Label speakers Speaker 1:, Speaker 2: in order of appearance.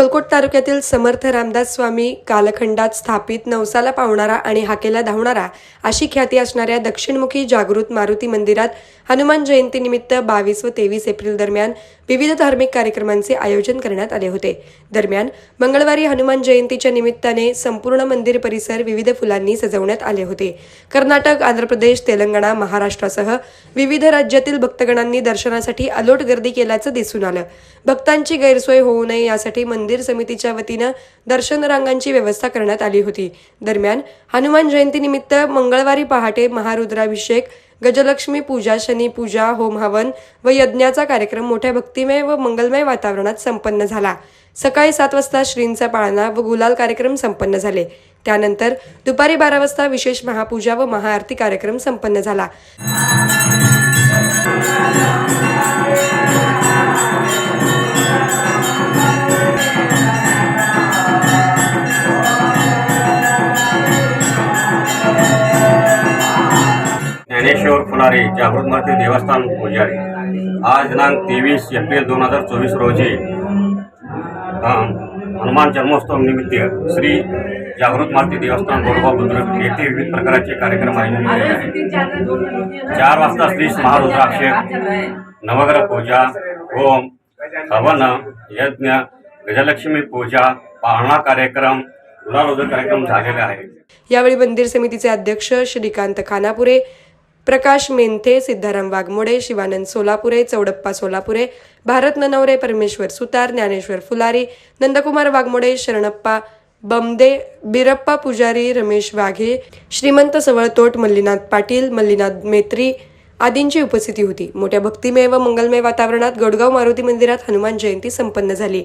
Speaker 1: अक्कलकोट तालुक्यातील समर्थ रामदास स्वामी कालखंडात स्थापित नवसाला पावणारा आणि हाकेला धावणारा अशी ख्याती असणाऱ्या दक्षिणमुखी जागृत मारुती मंदिरात हनुमान जयंतीनिमित्त बावीस व तेवीस एप्रिल दरम्यान विविध धार्मिक कार्यक्रमांचे आयोजन करण्यात आले होते. दरम्यान मंगळवारी हनुमान जयंतीच्या निमित्ताने संपूर्ण मंदिर परिसर विविध फुलांनी सजवण्यात आले होते. कर्नाटक आंध्र प्रदेश तेलंगणा महाराष्ट्रासह विविध राज्यातील भक्तगणांनी दर्शनासाठी अलोट गर्दी केल्याचं दिसून आलं. भक्तांची गैरसोय होऊ नये यासाठी मंदिर समितीच्या वतीनं दर्शन रांगांची व्यवस्था करण्यात आली होती. दरम्यान हनुमान जयंतीनिमित्त मंगळवारी पहाटे महारुद्राभिषेक गजलक्ष्मी पूजा शनी पूजा होम हवन व यज्ञाचा कार्यक्रम मोठ्या भक्तिमय व मंगलमय वातावरणात संपन्न झाला. सकाळी सात वाजता श्रींचा पाळणा व गुलाल कार्यक्रम संपन्न झाले. त्यानंतर दुपारी बारा वाजता विशेष महापूजा व महाआरती कार्यक्रम संपन्न झाला.
Speaker 2: ज्ञानेश्वर फुलारे जागृत मारुती देवस्थान पुजारी. आज दिनांक तेवीस एप्रिल दोन हजार चोवीस रोजी हनुमान जन्मोत्सव निमित्त श्री जागृत मारुती देवस्थान गोडगाव बुद्रुक येथे विविध प्रकारचे कार्यक्रम आयोजित केले आहेत. चार वाजता श्री महारुद्राभिषेक नवग्रह पूजा होम हवन यज्ञ गजलक्ष्मी पूजा पाळणा कार्यक्रम गुलाल कार्यक्रम झालेले आहे
Speaker 1: यावेळी मंदिर समितीचे अध्यक्ष श्रीकांत खानापुरे प्रकाश मेंथे सिद्धाराम वाघमोडे शिवानंद सोलापुरे चौडप्पा सोलापुरे भारत ननवरे परमेश्वर सुतार ज्ञानेश्वर फुलारी नंदकुमार वाघमोडे शरणप्पा बमदे बिरप्पा पुजारी रमेश वाघे श्रीमंत सवळतोट मल्लीनाथ पाटील मल्लीनाथ मेत्री आदींची उपस्थिती होती. मोठ्या भक्तिमय व मंगलमय वातावरणात गडगाव मारुती मंदिरात हनुमान जयंती संपन्न झाली.